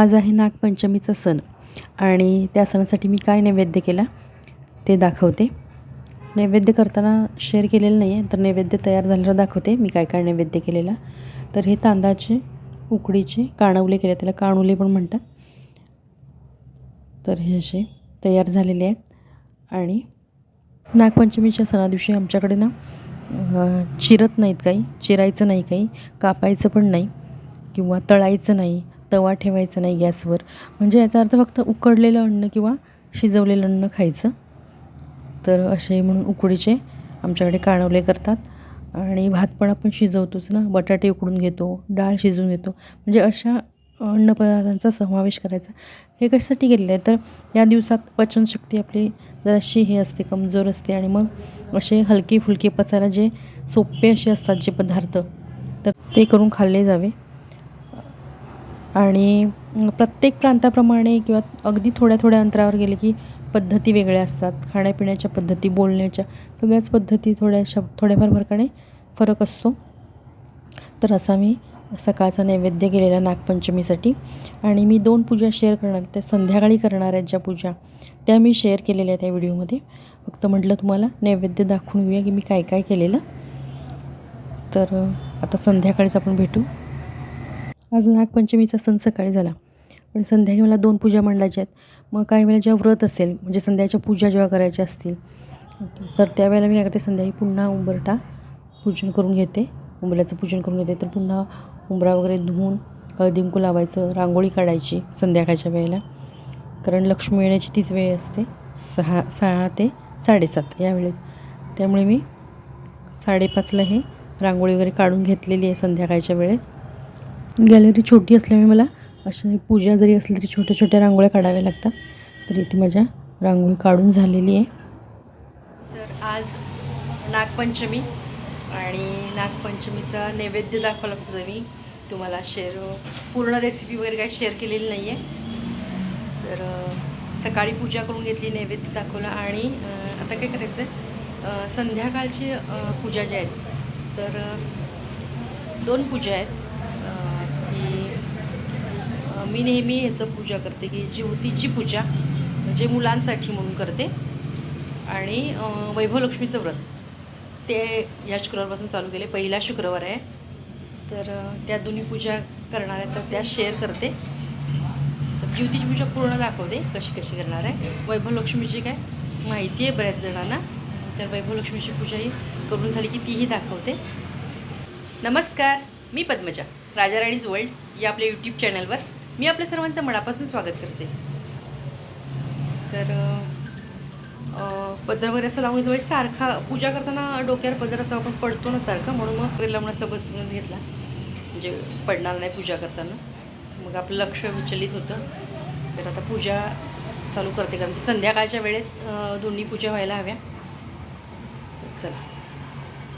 आज आहे नागपंचमीचा सण. आणि त्या सणासाठी मी काय नैवेद्य केला ते दाखवते. नैवेद्य करताना शेअर केलेलं नाही आहे तर नैवेद्य तयार झाल्यावर दाखवते मी काय काय नैवेद्य केलेला. तर हे तांदळाचे उकडीचे काणवले केले त्याला काणवले पण म्हणतात. तर हे असे तयार झालेले आहेत. आणि नागपंचमीच्या सणादिवशी आमच्याकडे ना चिरत नाहीत काही चिरायचं नाही काही कापायचं पण नाही किंवा तळायचं नाही. तवा ठेवायचा नाही गॅसवर. म्हणजे याचा अर्थ फक्त उकडलेलं अन्न किंवा शिजवलेलं अन्न खायचं. तर असे म्हणून उकडीचे आमच्याकडे काणवले करतात. आणि भात पण आपण शिजवतोच ना. बटाटे उकडून घेतो डाळ शिजवून घेतो. म्हणजे अशा अन्नपदार्थांचा समावेश करायचा. हे कशासाठी केलेलं आहे? तर या दिवसात पचनशक्ती आपली जराशी हे असते कमजोर असते. आणि मग असे हलके फुलके पचायला जे सोपे असे असतात जे पदार्थ तर ते करून खाल्ले जावे. आणि प्रत्येक प्रांताप्रमाणे किंवा अगदी थोड्या थोड्या अंतरावर गेले की पद्धती वेगळ्या असतात. खाण्यापिण्याच्या पद्धती बोलण्याच्या सगळ्याच पद्धती थोड्याशा थोड्याफार फरकाने फरक असतो. तर असा मी सकाळचा नैवेद्य केलेला नागपंचमीसाठी आणि मी दोन पूजा शेअर करणार त्या संध्याकाळी करणार आहेत ज्या पूजा त्या मी शेअर केलेल्या त्या व्हिडिओमध्ये. फक्त म्हटलं तुम्हाला नैवेद्य दाखवून घेऊया की मी काय काय केलेलं. तर आता संध्याकाळीच आपण भेटू. आज नागपंचमीचा सण सकाळी झाला. पण संध्याकाळी मला दोन पूजा मांडायच्या आहेत. मग काही वेळेला जेव्हा व्रत असेल म्हणजे संध्याच्या पूजा जेव्हा करायच्या असतील तर त्यावेळेला मी काय करते संध्याकाळी पुन्हा उंबरटा पूजन करून घेते. उंबऱ्याचं पूजन करून घेते. तर पुन्हा उंबरा वगैरे धुवून हळदिंकू लावायचं रांगोळी काढायची संध्याकाळच्या वेळेला. कारण लक्ष्मी येण्याची तीच वेळ असते सहा सहा ते साडेसात या वेळेत. त्यामुळे मी साडेपाचला हे रांगोळी वगैरे काढून घेतलेली आहे संध्याकाळच्या वेळेत. गॅलरी छोटी असल्यामुळे मला अशा पूजा जरी असली तरी छोट्या छोट्या रांगोळ्या काढाव्या लागतात. तर इथे माझ्या रांगोळी काढून झालेली आहे. तर आज नागपंचमी आणि नागपंचमीचा नैवेद्य दाखवला फक्त मी तुम्हाला शेअर पूर्ण रेसिपी वगैरे काही शेअर केलेली नाही आहे तर सकाळी पूजा करून घेतली नैवेद्य दाखवला आणि आता काय करायचं आहे संध्याकाळची पूजा ज्या आहेत तर दोन पूजा आहेत. की मी नेहमी ह्याचं पूजा करते की ज्योतीची पूजा म्हणजे मुलांसाठी म्हणून करते. आणि वैभवलक्ष्मीचं व्रत. ते या शुक्रवारपासून चालू केले. पहिला शुक्रवार आहे. तर त्या दोन्ही पूजा करणार आहे तर त्या शेअर करते. तर ज्योतीची पूजा पूर्ण दाखवते कशी कशी करणार आहे. वैभवलक्ष्मीची काय माहिती आहे बऱ्याच जणांना. तर वैभवलक्ष्मीची पूजा ही करून झाली की तीही दाखवते. नमस्कार मी पद्मजा. राजाराणीज वर्ल्ड या आपल्या यूट्यूब चॅनलवर मी आपल्या सर्वांचं मनापासून स्वागत करते. तर पदर वगैरे असं लावून घेतलं सारखा पूजा करताना डोक्यावर पदर असा आपण पडतो ना सारखा. म्हणून मग वगैरे लावून असं बसूनच घेतला. म्हणजे पडणार नाही पूजा करताना. मग आपलं लक्ष विचलित होतं. तर आता पूजा चालू करते कारण की संध्याकाळच्या वेळेत दोन्ही पूजा व्हायला हव्या. चला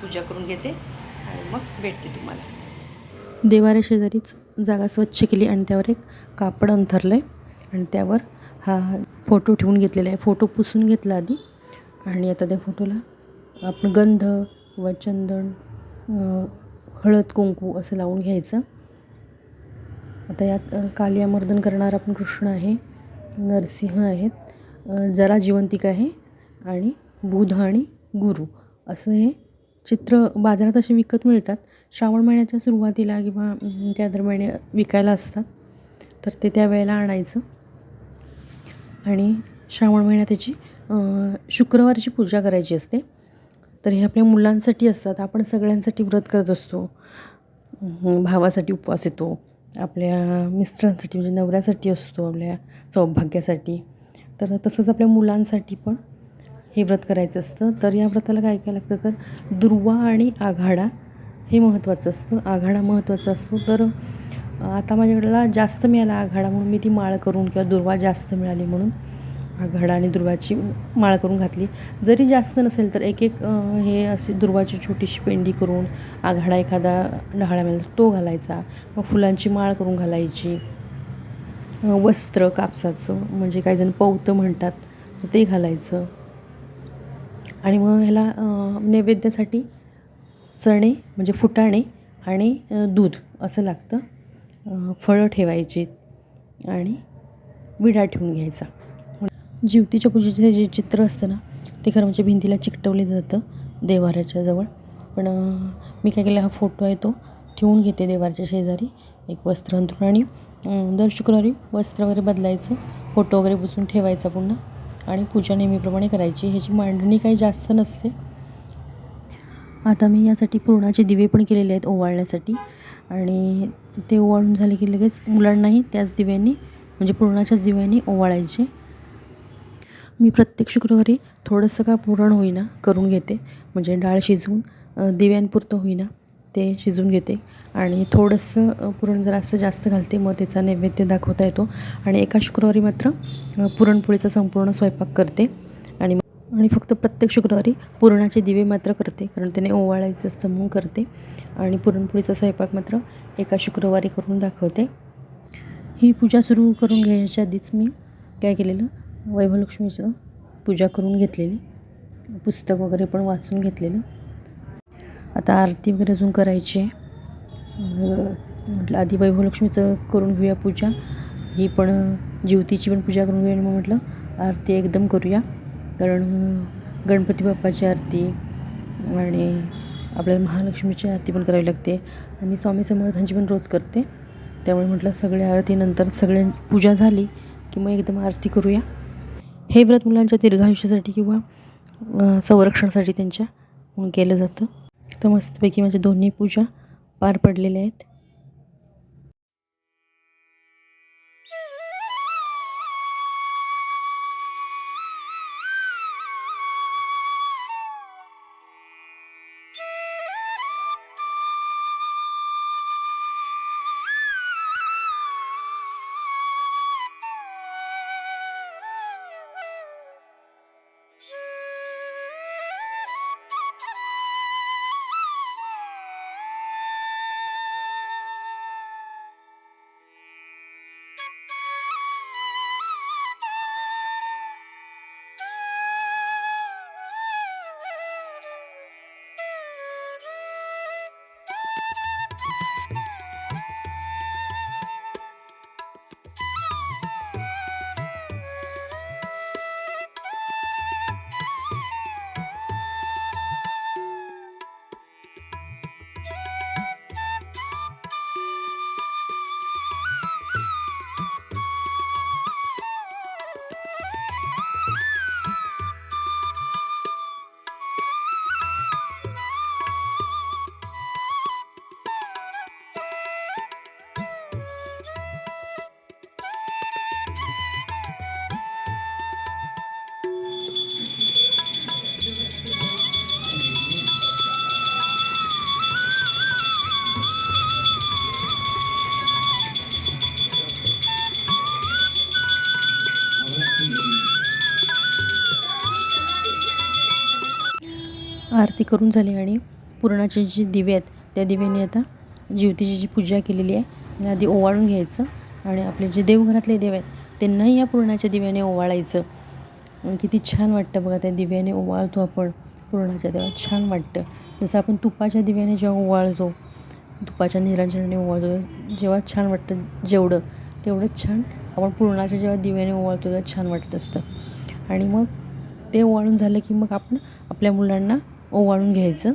पूजा करून घेते आणि मग भेटते तुम्हाला. देवाऱ्या शेजारीच जागा स्वच्छ केली आणि त्यावर एक कापड अंथरलं आहे आणि त्यावर हा फोटो ठेवून घेतलेला आहे. फोटो पुसून घेतला आधी. आणि आता त्या फोटोला आपण गंध व चंदन हळद कुंकू असं लावून घ्यायचं. आता यात कालियामर्दन करणारा आपण कृष्ण आहे. नरसिंह आहेत. जरा जिवंतिक आहे. आणि बुध आणि गुरु असं हे चित्र बाजारात असे विकत मिळतात. श्रावण महिन्याच्या सुरुवातीला किंवा त्या दरम्यान विकायला असतात. तर ते त्या वेळेला आणायचं. आणि श्रावण महिन्यात त्याची शुक्रवारची पूजा करायची असते. तर हे आपल्या मुलांसाठी असतात. आपण सगळ्यांसाठी व्रत करत असतो. भावासाठी उपवास येतो. आपल्या मिस्टरांसाठी म्हणजे नवऱ्यासाठी असतो आपल्या सौभाग्यासाठी. तर तसंच आपल्या मुलांसाठी पण हे व्रत करायचं असतं. तर या व्रताला काय काय लागतं तर दुर्वा आणि आघाडा हे महत्त्वाचं असतं. आघाडा महत्त्वाचा असतो. तर आता माझ्याकडला जास्त मिळाला आघाडा म्हणून मी ती माळ करून किंवा दुर्वा जास्त मिळाली म्हणून आघाडा आणि दुर्वाची माळ करून घातली. जरी जास्त नसेल तर एक एक हे अशी दुर्वाची छोटीशी पेंडी करून आघाडा एखादा डहाळा मिळाला तर तो घालायचा. मग फुलांची माळ करून घालायची. वस्त्र कापसाचं म्हणजे काही जण म्हणतात तर ते घालायचं. आणि मग ह्याला नैवेद्यासाठी चणे म्हणजे फुटाणे आणि दूध असं लागतं. फळं ठेवायची आणि विडा ठेवून घ्यायचा. जिवतीच्या पूजेचे जे चित्र असतं ना ते खरं म्हणजे भिंतीला चिकटवले जातं देवाराच्या जवळ. पण मी काय केलं हा फोटो आहे तो ठेवून घेते देवाराच्या शेजारी. एक वस्त्र अंथरून आणि दर शुक्रवारी वस्त्र वगैरे बदलायचं फोटो वगैरे पुसून ठेवायचा पुन्हा. आणि पूजा नेहमीप्रमाणे करायची. ह्याची मांडणी काही जास्त नसते. आता मी यासाठी पुरणाचे दिवे पण केलेले आहेत ओवाळण्यासाठी. आणि ते ओवाळून झाले की लगेच मुलांनाही त्याच दिव्यांनी म्हणजे पुरणाच्याच दिव्यांनी ओवाळायचे. मी प्रत्येक शुक्रवारी थोडंसं का पुरण होईना करून घेते. म्हणजे डाळ शिजवून दिव्यांपुरतं होईना. ते शिजून घेते आणि थोडंसं पुरण जरा असं जास्त घालते मग त्याचा नैवेद्य दाखवता येतो. आणि एका शुक्रवारी मात्र पुरणपोळीचा संपूर्ण स्वयंपाक करते. आणि आणि फक्त प्रत्येक शुक्रवारी पुरणाचे दिवे मात्र करते कारण त्याने ओवाळायचं असतं म्हणून करते. आणि पुरणपोळीचा स्वयंपाक मात्र एका शुक्रवारी करून दाखवते. ही पूजा सुरू करून घ्यायच्या आधीच मी काय केलेलं वैभवलक्ष्मीचं पूजा करून घेतलेली. पुस्तक वगैरे पण वाचून घेतलेलं. आता आरती वगैरे अजून करायची आहे. म्हटलं आधी वैभवलक्ष्मीचं करून घेऊया पूजा. ही पण ज्योतीची पण पूजा करून घेऊया आणि मग म्हटलं आरती एकदम करूया. कारण गणपती बाप्पाची आरती आणि आपल्याला महालक्ष्मीची आरती पण करावी लागते. आणि मी स्वामी समर्थांची पण रोज करते. त्यामुळे म्हटलं सगळ्या आरतीनंतर सगळ्या पूजा झाली की मग एकदम आरती करूया. हे व्रत मुलांच्या दीर्घायुष्यासाठी किंवा संरक्षणासाठी त्यांच्या म्हणून केलं जातं. तर मस्तपैकी माझ्या दोन्ही पूजा पार पडलेल्या आहेत. आरती करून झाली आणि पुरणाचे जे दिवे आहेत त्या दिव्याने आता ज्योतीची जी पूजा केलेली आहे या आधी ओवाळून घ्यायचं आणि आपले जे देवघरातले देव आहेत त्यांनाही या पुरणाच्या दिव्याने ओवाळायचं. आणि किती छान वाटतं बघा त्या दिव्याने ओवाळतो आपण पुरणाच्या देवात छान वाटतं. जसं आपण तुपाच्या दिव्याने जेव्हा ओवाळतो तुपाच्या निरांजनाने ओवाळतो जेव्हा छान वाटतं जेवढं तेवढंच छान आपण पुरणाच्या जेव्हा दिव्याने ओवाळतो तेव्हा छान वाटत असतं. आणि मग ते ओवाळून झालं की मग आपण आपल्या मुलांना ओवाळून घ्यायचं.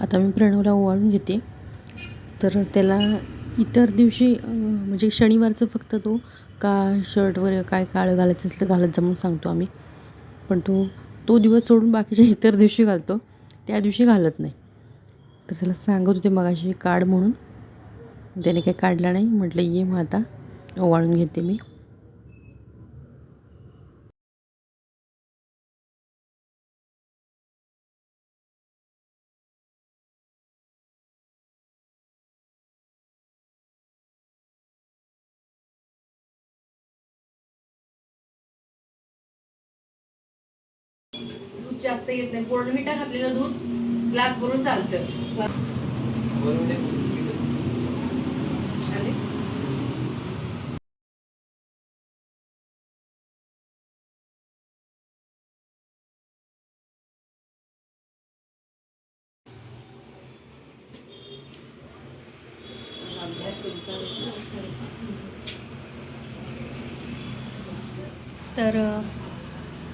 आता मी प्रणवला ओवाळून घेते. तर त्याला इतर दिवशी म्हणजे शनिवारचं फक्त तो का शर्ट वगैरे काय काळं घालायचं असलं घालत जमून सांगतो आम्ही. पण तो तो दिवस सोडून बाकीच्या इतर दिवशी घालतो. त्या दिवशी घालत नाही. तर त्याला सांगत होते मगाशी काढ म्हणून. त्याने काही काढला नाही. म्हटलं ये मग आता. ओवाळून घेते मी. जास्त येत नाही. बोर्नविटा घातलेलं दूध ग्लास भरून चालतं तर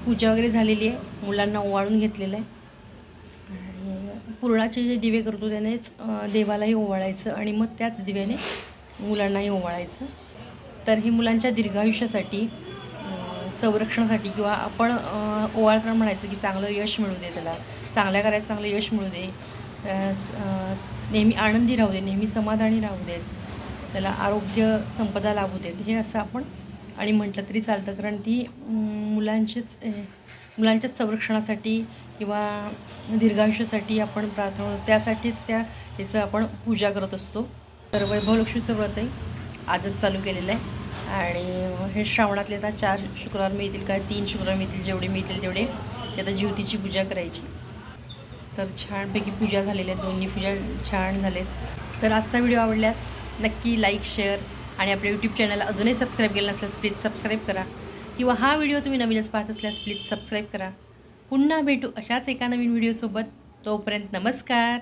पूजा वगैरे झालेली आहे. मुलांना ओवाळून घेतलेलं आहे. आणि पुरणाचे जे दिवे करतो त्यानेच देवालाही ओवाळायचं आणि मग त्याच दिव्याने मुलांनाही ओवाळायचं. तर हे मुलांच्या दीर्घायुष्यासाठी संरक्षणासाठी किंवा आपण ओवाळकर ओवाळताना म्हणायचं की चांगलं यश मिळू दे त्याला. चांगल्या कार्यात चांगलं यश मिळू दे. नेहमी आनंदी राहू दे नेहमी समाधानी राहू देत त्याला आरोग्य संपदा लाभू देत. हे असं आपण आणि म्हटलं तरी चालतं. कारण ती मुलांचीच मुलांच्या संरक्षणासाठी किंवा दीर्घायुष्यासाठी आपण प्रार्थना त्यासाठीच त्या याचं आपण पूजा करत असतो. तर वैभवलक्ष्मीचं व्रत आहे. आजच चालू केलेलं आहे. आणि हे श्रावणातले आता चार शुक्रवार मिळतील काय तीन शुक्रवार मिळतील जेवढे मिळतील तेवढे. ते आता ज्योतीची पूजा करायची. तर छानपैकी पूजा झालेल्या आहेत. दोन्ही पूजा छान झालेत. तर आजचा व्हिडिओ आवडल्यास नक्की लाईक शेअर आणि आपल्या यूट्यूब चॅनलला अजूनही सबस्क्राईब केलं नसल्यास प्लीज सबस्क्राईब करा. किंवा हा व्हिडिओ तुम्ही नवीनच पाहत असल्यास प्लीज सबस्क्राईब करा. पुन्हा भेटू अशाच एका नवीन व्हिडिओसोबत. तोपर्यंत नमस्कार.